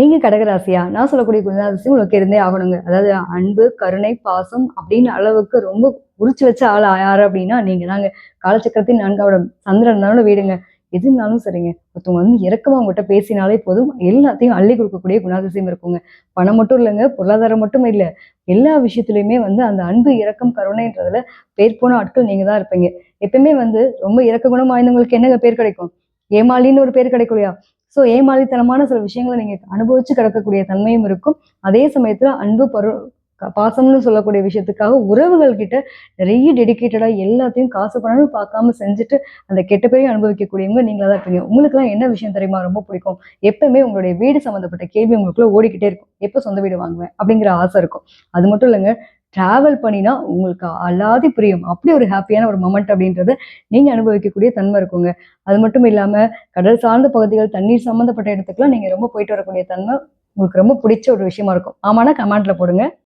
நீங்க கடகராசியா? நான் சொல்லக்கூடிய குணாதிசயம் உங்களுக்கு இருந்தே ஆகணுங்க. அதாவது அன்பு கருணை பாசம் அப்படின்னு அளவுக்கு ரொம்ப உரிச்சு வச்ச ஆள் யாரு அப்படின்னா நீங்க தாங்க. காலச்சக்கரத்தின் நான்காவோட சந்திரன் வீடுங்க. எது இருந்தாலும் சரிங்க. ஒருத்தவங்க வந்து இறக்கமா உங்ககிட்ட பேசினாலே போதும். எல்லாத்தையும் அள்ளி கொடுக்கக்கூடிய குணாதிசயம் இருக்குங்க. பணம் மட்டும் இல்லைங்க. பொருளாதாரம் மட்டும் இல்லை. எல்லா விஷயத்துலையுமே வந்து அந்த அன்பு இறக்கம் கருணைன்றதுல பேர் போன ஆட்கள் நீங்க தான் இருப்பீங்க. எப்பயுமே வந்து ரொம்ப இறக்க குணம் வாய்ந்தவங்களுக்கு என்னங்க பேர் கிடைக்கும்? ஏமாளின்னு ஒரு பேர் கிடைக்கும் இல்லையா ஸோ ஏமாளித்தனமான சில விஷயங்களை நீங்கள் அனுபவிச்சு கிடக்கக்கூடிய தன்மையும் இருக்கும். அதே சமயத்தில் அன்பு பரு பாசம்னு சொல்லக்கூடிய விஷயத்துக்காக உறவுகள் கிட்ட நிறைய டெடிக்கேட்டடாக எல்லாத்தையும் காசு பண்ணணும் பார்க்காம செஞ்சுட்டு அந்த கெட்ட பேரையும் அனுபவிக்கக்கூடியவங்க நீங்களாக தான் இருப்பீங்க உங்களுக்குலாம் என்ன விஷயம் தெரியுமா? ரொம்ப பிடிக்கும். எப்பவுமே உங்களுடைய வீடு சம்மந்தப்பட்ட கேள்வி உங்களுக்குள்ள ஓடிக்கிட்டே இருக்கும். எப்போ சொந்த வீடு வாங்குவேன்? அப்படிங்கிற ஆசை இருக்கும். அது மட்டும் இல்லைங்க டிராவல் பண்ணினா உங்களுக்கு அல்லாதி புரியும். அப்படி ஒரு ஹாப்பியான ஒரு மொமெண்ட் அப்படின்றத நீங்க அனுபவிக்கக்கூடிய தன்மை இருக்குங்க. அது மட்டும் இல்லாம கடல் சார்ந்த பகுதிகள் தண்ணீர் சம்மந்தப்பட்ட இடத்துக்குலாம் நீங்க ரொம்ப போயிட்டு வரக்கூடிய தன்மை உங்களுக்கு ரொம்ப பிடிச்ச ஒரு விஷயமா இருக்கும். ஆமானா கமெண்ட்ல போடுங்க.